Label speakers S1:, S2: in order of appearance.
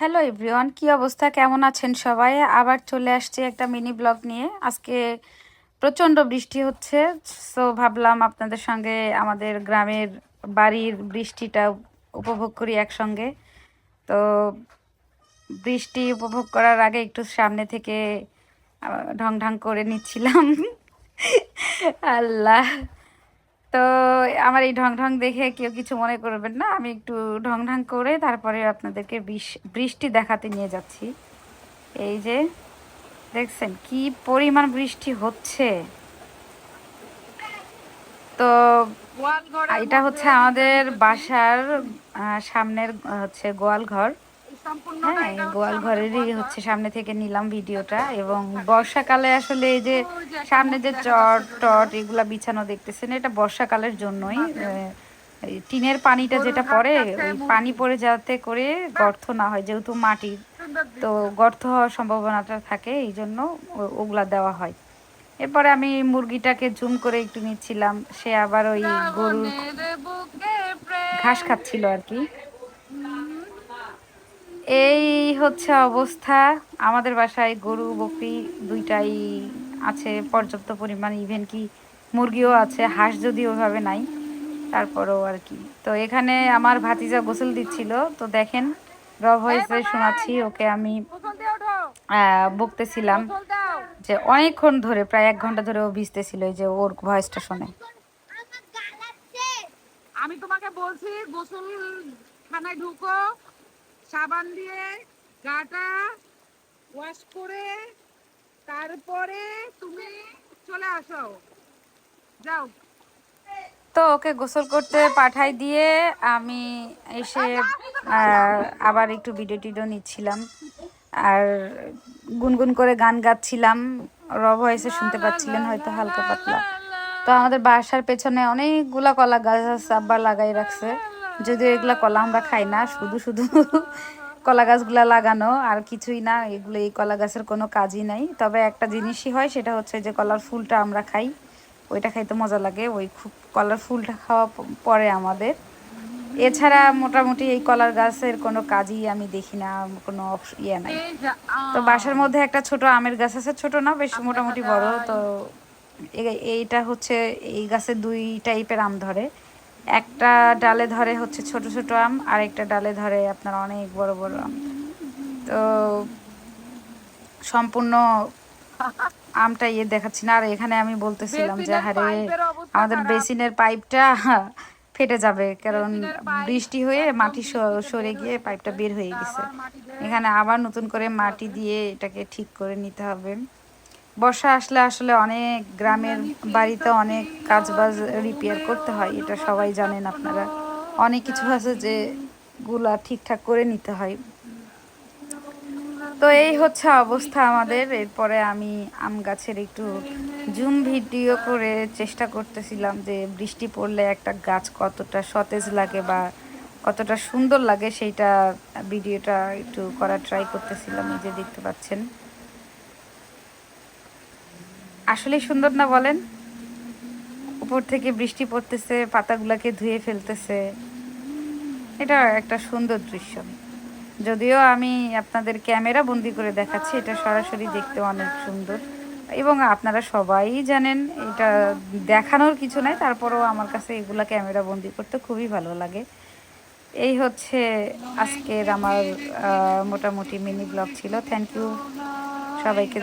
S1: Hello everyone কি অবস্থা? কেমন আছেন সবাই? আবার চলে আসছি একটা মিনি ব্লগ নিয়ে। আজকে প্রচণ্ড বৃষ্টি হচ্ছে সো ভাবলাম আপনাদের সঙ্গে আমাদের গ্রামের বাড়ির বৃষ্টিটা উপভোগ করি একসঙ্গে। তো বৃষ্টি উপভোগ করার আগে একটু সামনে থেকে ঢং ঢং করে নিচ্ছিলাম। আল্লাহ। তো আমার এই ঢং ঢং দেখে কেউ কিছু মনে করবেন না। আমি একটু ঢং ঢং করে তারপরে আপনাদেরকে বৃষ- বৃষ্টি দেখাতে নিয়ে যাচ্ছি। এই যে দেখছেন কি পরিমাণ বৃষ্টি হচ্ছে। তো এটা হচ্ছে আমাদের বাসার সামনের হচ্ছে গোয়াল ঘর হ্যাঁ গোয়াল ঘরেরই হচ্ছে সামনে থেকে নিলাম ভিডিওটা এবং বর্ষাকালে আসলে এই যে সামনে যে চট টট এগুলা বিছানো দেখতেছেন এটা বর্ষাকালের জন্যই আহ, টিনের পানিটা যেটা পড়ে ওই পানি পড়ে যাতে করে গর্ত না হয় যেহেতু মাটির তো গর্ত হওয়ার সম্ভাবনাটা থাকে এই জন্য ওগুলা দেওয়া হয়। এরপরে আমি মুরগিটাকে জুম করে একটু নিচ্ছিলাম সে আবার ওই গরুর ঘাস খাচ্ছিল আর কি। এই হচ্ছে অবস্থা। আমাদের বাসায় গরু বকরি দুইটাই আছে পর্যাপ্ত পরিমাণ। ইভেন কি মুরগিও আছে হাঁস যদি ওইভাবে নাই তারপরেও আর কি। তো এখানে আমার ভাতিজা গোসল দিচ্ছিল। তো দেখেন র ভয়েসে শোনাচ্ছি ওকে আমি বকতেছিলাম যে অনেকক্ষণ ধরে প্রায় এক ঘণ্টা ধরে ও ভিজতেছিল এই যে ওর ভয়েসটা শোনে।
S2: আমি তোমাকে বলছি গোসল খানায় ঢুকো সাবান দিয়ে গাটা ওয়াশ করে তারপরে তুমি চলে আসো। যাও।
S1: তো ওকে গোসল করতে পাঠাই দিয়ে আমি এসে আবার একটু ভিডিও টিডিও নিচ্ছিলাম। আর গুনগুন করে গান গাচ্ছিলাম। র ভয়েসে শুনতে পাচ্ছিলেন হয়তো হালকা পাতলা। তো আমাদের বাসার পেছনে অনেকগুলা কলা গাছ আছে আব্বা লাগাই রাখছে। যদিও এগুলা কলা আমরা খাই না, শুধু শুধু কলা গাছগুলা লাগানো আর কিছুই না, এগুলো এই কলা গাছের কোনো কাজই নাই। তবে একটা জিনিসই হয়, সেটা হচ্ছে যে কলার ফুলটা আমরা খাই, ওইটা খাইতে মজা লাগে, ওই খুব কলার ফুলটা খাওয়া পরে আমাদের। এছাড়া মোটামুটি এই কলার গাছের কোনো কাজই আমি দেখি না, কোনো ইয়ে নাই। তো বাসার মধ্যে একটা ছোট আমের গাছ আছে, ছোট না, বেশ মোটামুটি বড়, তো এইটা হচ্ছে এই গাছে দুই টাইপের আম ধরে। একটা ডালে ধরে হচ্ছে ছোট ছোট আম আর একটা ডালে ধরে আপনার অনেক বড় বড় আম। তো সম্পূর্ণ আমটা ইয়ে দেখাচ্ছি না আর এখানে আমি বলতেছিলাম যে হারে আমাদের বেসিনের পাইপটা ফেটে যাবে কারণ বৃষ্টি হয়ে মাটি সরে গিয়ে পাইপটা বের হয়ে গেছে। এখানে আবার নতুন করে মাটি দিয়ে এটাকে ঠিক করে নিতে হবে। বর্ষা আসলে আসলে অনেক গ্রামের বাড়িতে অনেক কাজ বাজ রিপেয়ার করতে হয়, এটা সবাই জানেন আপনারা। অনেক কিছু আছে যে গুলা ঠিকঠাক করে নিতে হয়। তো এই হচ্ছে অবস্থা আমাদের, এরপরে আমি আম গাছের একটু জুম ভিডিও করে চেষ্টা করতেছিলাম যে বৃষ্টি পড়লে একটা গাছ কতটা সতেজ লাগে বা কতটা সুন্দর লাগে, সেইটা ভিডিওটা একটু করার ট্রাই করতেছিলাম যে দেখতে পাচ্ছেন। আসলে সুন্দর না বলেন? উপর থেকে বৃষ্টি পড়তেছে, পাতাগুলোকে ধুয়ে ফেলতেছে। এটা একটা সুন্দর দৃশ্য। যদিও আমি আপনাদের ক্যামেরা বন্দি করে দেখাচ্ছি, এটা সরাসরি দেখতে অনেক সুন্দর। এবং আপনারা সবাই জানেন, এটা দেখানোর কিছু নাই, তারপরেও আমার কাছে এগুলা ক্যামেরা বন্দি করতে খুবই ভালো লাগে। এই হচ্ছে আজকের আমার মোটামুটি মিনি ব্লগ ছিল। থ্যাংক ইউ সবাইকে